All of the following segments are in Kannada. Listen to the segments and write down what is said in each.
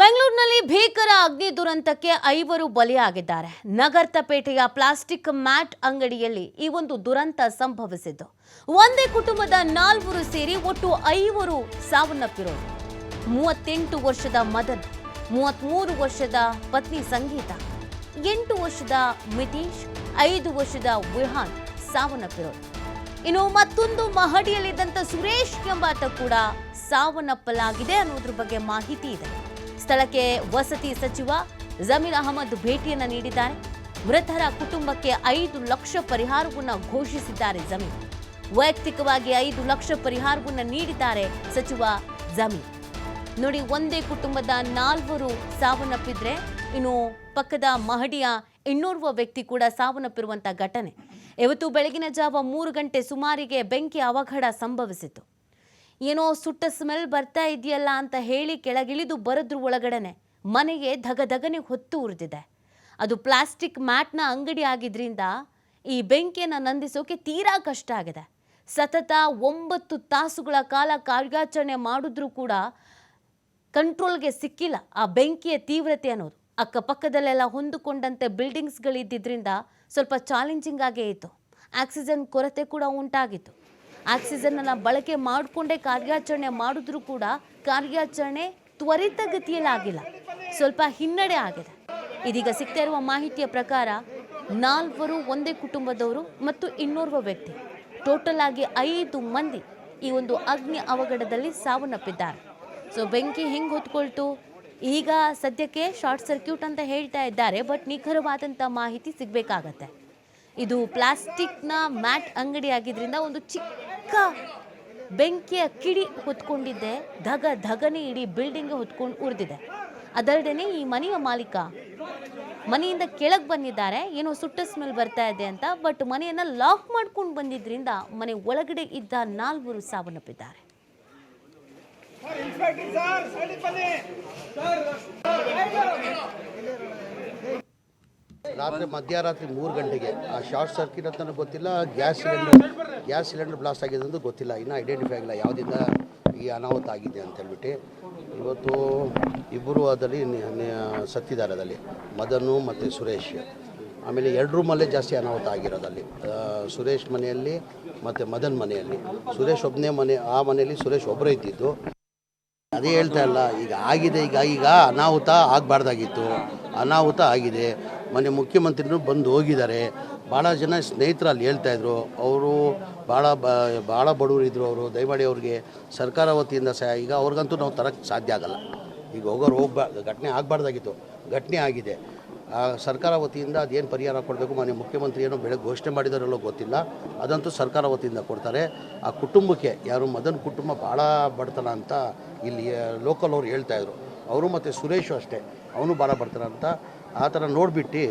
ಬೆಂಗಳೂರಿನಲ್ಲಿ ಭೀಕರ ಅಗ್ನಿ ದುರಂತಕ್ಕೆ ಐವರು ಬಲಿಯಾಗಿದ್ದಾರೆ. ನಗರ್ತಪೇಟೆಯ ಪ್ಲಾಸ್ಟಿಕ್ ಮ್ಯಾಟ್ ಅಂಗಡಿಯಲ್ಲಿ ಈ ಒಂದು ದುರಂತ ಸಂಭವಿಸಿದ್ದು. ಒಂದೇ ಕುಟುಂಬದ ನಾಲ್ವರು ಸೇರಿ ಒಟ್ಟು ಐವರು ಸಾವನ್ನಪ್ಪಿರೋರು. ಮೂವತ್ತೆಂಟು ವರ್ಷದ ಮದನ್, ಮೂವತ್ಮೂರು ವರ್ಷದ ಪತ್ನಿ ಸಂಗೀತ, ಎಂಟು ವರ್ಷದ ಮಿತೀಶ್, ಐದು ವರ್ಷದ ವಿಹಾನ್ ಸಾವನ್ನಪ್ಪಿರೋರು. ಇನ್ನು ಮತ್ತೊಂದು ಮಹಡಿಯಲ್ಲಿದ್ದಂಥ ಸುರೇಶ್ ಎಂಬಾತ ಕೂಡ ಸಾವನ್ನಪ್ಪಲಾಗಿದೆ ಅನ್ನೋದ್ರ ಬಗ್ಗೆ ಮಾಹಿತಿ ಇದೆ. ಸ್ಥಳಕ್ಕೆ ವಸತಿ ಸಚಿವ ಜಮೀರ್ ಅಹಮದ್ ಭೇಟಿಯನ್ನು ನೀಡಿದ್ದಾರೆ. ಮೃತರ ಕುಟುಂಬಕ್ಕೆ ಐದು ಲಕ್ಷ ಪರಿಹಾರವನ್ನು ಘೋಷಿಸಿದ್ದಾರೆ ಜಮೀರ್. ವೈಯಕ್ತಿಕವಾಗಿ ಐದು ಲಕ್ಷ ಪರಿಹಾರವನ್ನು ನೀಡಿದ್ದಾರೆ ಸಚಿವ ಜಮೀರ್. ನೋಡಿ, ಒಂದೇ ಕುಟುಂಬದ ನಾಲ್ವರು ಸಾವನ್ನಪ್ಪಿದ್ರೆ, ಇನ್ನು ಪಕ್ಕದ ಮಹಡಿಯ ಇನ್ನೋರ್ವ ವ್ಯಕ್ತಿ ಕೂಡ ಸಾವನ್ನಪ್ಪಿರುವಂಥ ಘಟನೆ. ಇವತ್ತು ಬೆಳಗಿನ ಜಾವ ಮೂರು ಗಂಟೆ ಸುಮಾರಿಗೆ ಬೆಂಕಿ ಅವಘಡ ಸಂಭವಿಸಿತು ಏನೋ ಸುಟ್ಟ ಸ್ಮೆಲ್ ಬರ್ತಾ ಇದೆಯಲ್ಲ ಅಂತ ಹೇಳಿ ಕೆಳಗಿಳಿದು ಬರದ್ರು ಒಳಗಡೆನೆ. ಮನೆಗೆ ಧಗಧಗನೆ ಹೊತ್ತು ಉರಿದಿದೆ. ಅದು ಪ್ಲಾಸ್ಟಿಕ್ ಮ್ಯಾಟ್ನ ಅಂಗಡಿ ಆಗಿದ್ರಿಂದ ಈ ಬೆಂಕಿಯನ್ನು ನಂದಿಸೋಕೆ ತೀರಾ ಕಷ್ಟ ಆಗಿದೆ. ಸತತ ಒಂಬತ್ತು ತಾಸುಗಳ ಕಾಲ ಕಾರ್ಯಾಚರಣೆ ಮಾಡಿದ್ರೂ ಕೂಡ ಕಂಟ್ರೋಲ್ಗೆ ಸಿಕ್ಕಿಲ್ಲ ಆ ಬೆಂಕಿಯ ತೀವ್ರತೆ ಅನ್ನೋದು. ಅಕ್ಕಪಕ್ಕದಲ್ಲೆಲ್ಲ ಹೊಂದಿಕೊಂಡಂತೆ ಬಿಲ್ಡಿಂಗ್ಸ್ಗಳಿದ್ದಿದ್ರಿಂದ ಸ್ವಲ್ಪ ಚಾಲೆಂಜಿಂಗ್ ಆಗೇ ಇತ್ತು. ಆಕ್ಸಿಜನ್ ಕೊರತೆ ಕೂಡ ಉಂಟಾಗಿತ್ತು. ಆಕ್ಸಿಜನ್ನ ಬಳಕೆ ಮಾಡಿಕೊಂಡೇ ಕಾರ್ಯಾಚರಣೆ ಮಾಡಿದ್ರೂ ಕೂಡ ಕಾರ್ಯಾಚರಣೆ ತ್ವರಿತಗತಿಯಲ್ಲಿ ಆಗಿಲ್ಲ. ಸ್ವಲ್ಪ ಹಿನ್ನಡೆ ಆಗಿದೆ. ಇದೀಗ ಸಿಗ್ತಾ ಇರುವ ಮಾಹಿತಿಯ ಪ್ರಕಾರ ನಾಲ್ವರು ಒಂದೇ ಕುಟುಂಬದವರು ಮತ್ತು ಇನ್ನೋರ್ವ ವ್ಯಕ್ತಿ. ಟೋಟಲ್ ಆಗಿ ಐದು ಮಂದಿ ಈ ಒಂದು ಅಗ್ನಿ ಅವಘಡದಲ್ಲಿ ಸಾವನ್ನಪ್ಪಿದ್ದಾರೆ. ಸೊ ಬೆಂಕಿ ಹೆಂಗೆ ಹೊತ್ಕೊಳ್ತು. ಈಗ ಸದ್ಯಕ್ಕೆ ಶಾರ್ಟ್ ಸರ್ಕ್ಯೂಟ್ ಅಂತ ಹೇಳ್ತಾ ಇದ್ದಾರೆ, ಬಟ್ ನಿಖರವಾದಂಥ ಮಾಹಿತಿ ಸಿಗಬೇಕಾಗತ್ತೆ. ಇದು ಪ್ಲಾಸ್ಟಿಕ್ನ ಮ್ಯಾಟ್ ಅಂಗಡಿ ಆಗಿದ್ರಿಂದ ಒಂದು ಚಿಕ್ಕ ಬೆಂಕಿಯ ಕಿಡಿ ಹೊತ್ಕೊಂಡಿದ್ದೆ. ಧಗ ಧಗನೆ ಇಡೀ ಬಿಲ್ಡಿಂಗ್ ಹೊತ್ಕೊಂಡು ಉರಿದಿದೆ. ಅದಲ್ಲದೆ ಈ ಮನೆಯ ಮಾಲೀಕ ಮನೆಯಿಂದ ಕೆಳಗೆ ಬಂದಿದ್ದಾರೆ. ಏನೋ ಸುಟ್ಟ ಸ್ಮೆಲ್ ಬರ್ತಾ ಇದೆ ಅಂತ, ಬಟ್ ಮನೆಯನ್ನ ಲಾಕ್ ಮಾಡ್ಕೊಂಡು ಬಂದಿದ್ರಿಂದ ಮನೆ ಒಳಗಡೆ ಇದ್ದ ನಾಲ್ವರು ಸಾವನ್ನಪ್ಪಿದ್ದಾರೆ. ರಾತ್ರಿ ಮಧ್ಯರಾತ್ರಿ ಮೂರು ಗಂಟೆಗೆ. ಆ ಶಾರ್ಟ್ ಸರ್ಕ್ಯೂಟ್ ಅಂತ ಗೊತ್ತಿಲ್ಲ, gas cylinder gas cylinder blast ಆಗಿದೆ ಅಂತ ಗೊತ್ತಿಲ್ಲ. ಇನ್ನೂ ಐಡೆಂಟಿಫೈ ಆಗಿಲ್ಲ, ಯಾವುದಿಂದ ಈ ಅನಾಹುತ ಆಗಿದೆ ಅಂತ ಹೇಳ್ಬಿಟ್ಟು. ಇವತ್ತು ಇಬ್ಬರು ಅದರಲ್ಲಿ ಸತ್ತಿದ್ದಾರೆ ಅದರಲ್ಲಿ ಮದನು ಮತ್ತು ಸುರೇಶ್. ಆಮೇಲೆ ಎರಡು ರೂಮಲ್ಲೇ ಜಾಸ್ತಿ ಅನಾಹುತ ಆಗಿರೋದಲ್ಲಿ. ಸುರೇಶ್ ಮನೆಯಲ್ಲಿ ಮತ್ತು ಮದನ್ ಮನೆಯಲ್ಲಿ. ಸುರೇಶ್ ಒಬ್ಬನೇ ಮನೆ, ಆ ಮನೆಯಲ್ಲಿ ಸುರೇಶ್ ಒಬ್ಬರೇ ಇದ್ದಿದ್ದು. ಅದೇ ಹೇಳ್ತಾ ಇಲ್ಲ, ಈಗ ಆಗಿದೆ, ಈಗ ಈಗ ಅನಾಹುತ ಆಗಬಾರ್ದಾಗಿತ್ತು. ಅನಾಹುತ ಆಗಿದೆ. ಮೊನ್ನೆ ಮುಖ್ಯಮಂತ್ರಿನೂ ಬಂದು ಹೋಗಿದ್ದಾರೆ. ಭಾಳ ಜನ ಸ್ನೇಹಿತರು ಅಲ್ಲಿ ಹೇಳ್ತಾ ಇದ್ರು. ಅವರು ಭಾಳ ಬ ಭಾಳ ಬಡವರಿದ್ದರು ಅವರು. ದಯಮಾಡಿ ಅವ್ರಿಗೆ ಸರ್ಕಾರ ವತಿಯಿಂದ ಸಹ, ಈಗ ಅವ್ರಿಗಂತೂ ನಾವು ತರಕ್ಕೆ ಸಾಧ್ಯ ಆಗಲ್ಲ. ಈಗ ಹೋಗೋರು ಹೋಗ್ಬಾ, ಘಟನೆ ಆಗಬಾರ್ದಾಗಿತ್ತು. ಘಟನೆ ಆಗಿದೆ. ಸರ್ಕಾರ ವತಿಯಿಂದ ಅದೇನು ಪರಿಹಾರ ಕೊಡಬೇಕು? ಮಾನ್ಯ ಮುಖ್ಯಮಂತ್ರಿ ಏನೋ ಬೆಳಗ್ಗೆ ಘೋಷಣೆ ಮಾಡಿದಾರಲ್ಲೋ ಗೊತ್ತಿಲ್ಲ. ಅದಂತೂ ಸರ್ಕಾರ ವತಿಯಿಂದ ಕೊಡ್ತಾರೆ. ಆ ಕುಟುಂಬಕ್ಕೆ, ಯಾರು ಮದನ್ ಕುಟುಂಬ ಭಾಳ ಬಡತನ ಅಂತ ಇಲ್ಲಿ ಲೋಕಲ್ ಅವ್ರು ಹೇಳ್ತಾಯಿದ್ರು ಅವರು ಮತ್ತು ಸುರೇಶು ಅಷ್ಟೇ. ಅವನು ಭಾಳ ಬರ್ತಾರೆ ಅಂತ ಆ ಥರ ನೋಡಿಬಿಟ್ಟು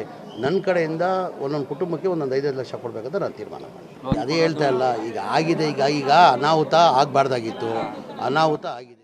ನನ್ನ ಕಡೆಯಿಂದ ಒಂದೊಂದು ಕುಟುಂಬಕ್ಕೆ ಒಂದೊಂದು ಐದೈದು ಲಕ್ಷ ಕೊಡಬೇಕಂತ ನಾನು ತೀರ್ಮಾನ ಮಾಡಿ ಅದೇ ಹೇಳ್ತಾ ಇಲ್ಲ, ಈಗ ಆಗಿದೆ, ಈಗ ಈಗ ಅನಾಹುತ ಆಗಬಾರ್ದಾಗಿತ್ತು. ಅನಾಹುತ ಆಗಿದೆ.